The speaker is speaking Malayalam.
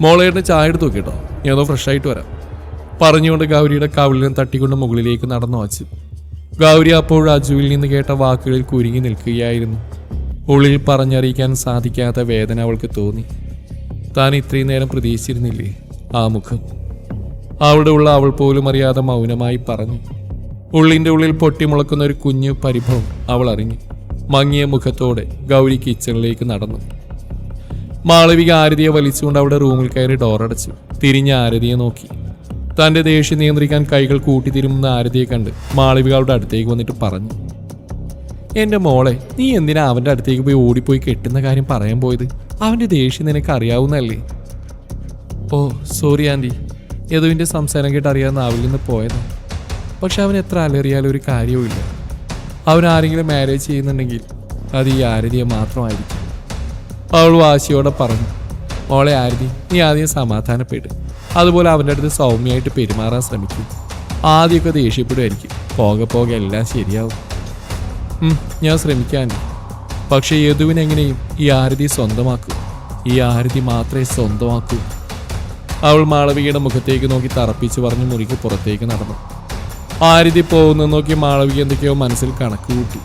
മോളേട്ടന് ചായ എടുത്ത് നോക്കിട്ടോ. ഏതോ ഫ്രഷ് ആയിട്ട് വരാം. പറഞ്ഞുകൊണ്ട് ഗൗരിയുടെ കവിളിനെ തട്ടിക്കൊണ്ട് മുകളിലേക്ക് നടന്നു വച്ചു ഗൗരി അപ്പോൾ അജുവിൽ നിന്ന് കേട്ട വാക്കുകളിൽ കുരുങ്ങി നിൽക്കുകയായിരുന്നു. ഉള്ളിൽ പറഞ്ഞറിയിക്കാൻ സാധിക്കാത്ത വേദന അവൾക്ക് തോന്നി. താൻ ഇത്രയും നേരം പ്രതീക്ഷിച്ചിരുന്നില്ലേ ആ മുഖം? അവിടെ ഉള്ള അവൾ പോലും അറിയാതെ മൗനമായി പറഞ്ഞു. ഉള്ളിന്റെ ഉള്ളിൽ പൊട്ടിമുളക്കുന്ന ഒരു കുഞ്ഞു പരിഭവം അവൾ അറിഞ്ഞു. മങ്ങിയ മുഖത്തോടെ ഗൗരി കിച്ചണിലേക്ക് നടന്നു. മാളവിക ആരതിയെ വലിച്ചുകൊണ്ട് അവിടെ റൂമിൽ കയറി ഡോറടച്ചു തിരിഞ്ഞ ആരതിയെ നോക്കി. തന്റെ ദേഷ്യം നിയന്ത്രിക്കാൻ കൈകൾ കൂട്ടിത്തിരുമുന്ന ആരതിയെ കണ്ട് മാളവിക അവളുടെ അടുത്തേക്ക് വന്നിട്ട് പറഞ്ഞു എന്റെ മോളെ നീ എന്തിനാ അവന്റെ അടുത്തേക്ക് പോയി ഓടിപ്പോയി കെട്ടുന്ന കാര്യം പറയാൻ പോയത്? അവന്റെ ദേഷ്യം നിനക്ക് അറിയാവുന്നല്ലേ ഓ സോറി ആന്റി യദുവിന്റെ സംസാരം കേട്ട് അറിയാവുന്ന നാവിൽ നിന്ന് പോയതാണ് പക്ഷെ അവൻ എത്ര അലറിയാലും ഒരു കാര്യവുമില്ല. അവൻ ആരെങ്കിലും മാരേജ് ചെയ്യുന്നുണ്ടെങ്കിൽ അത് ഈ ആരതിയെ മാത്രമായിരിക്കും. അവൾ വാശിയോടെ പറഞ്ഞു മോളെ ആരതി നീ ആദ്യം സമാധാനപ്പെട്ട് അതുപോലെ അവന്റെ അടുത്ത് സൗമ്യമായിട്ട് പെരുമാറാൻ ശ്രമിക്കും. ആദ്യമൊക്കെ ദേഷ്യപ്പെടുമായിരിക്കും പോകെ പോകെ എല്ലാം ശരിയാവും. ഞാൻ ശ്രമിക്കാൻ പക്ഷേ യദുവിനെങ്ങനെയും ഈ ആരതി സ്വന്തമാക്കൂ. ഈ ആരതി മാത്രമേ സ്വന്തമാക്കൂ. അവൾ മാളവികയുടെ മുഖത്തേക്ക് നോക്കി തറപ്പിച്ച് പറഞ്ഞ് മുറിക്ക് പുറത്തേക്ക് നടന്നു. ആരതി പോകുന്ന നോക്കി മാളവിക എന്തൊക്കെയോ മനസ്സിൽ കണക്ക് കൂട്ടി.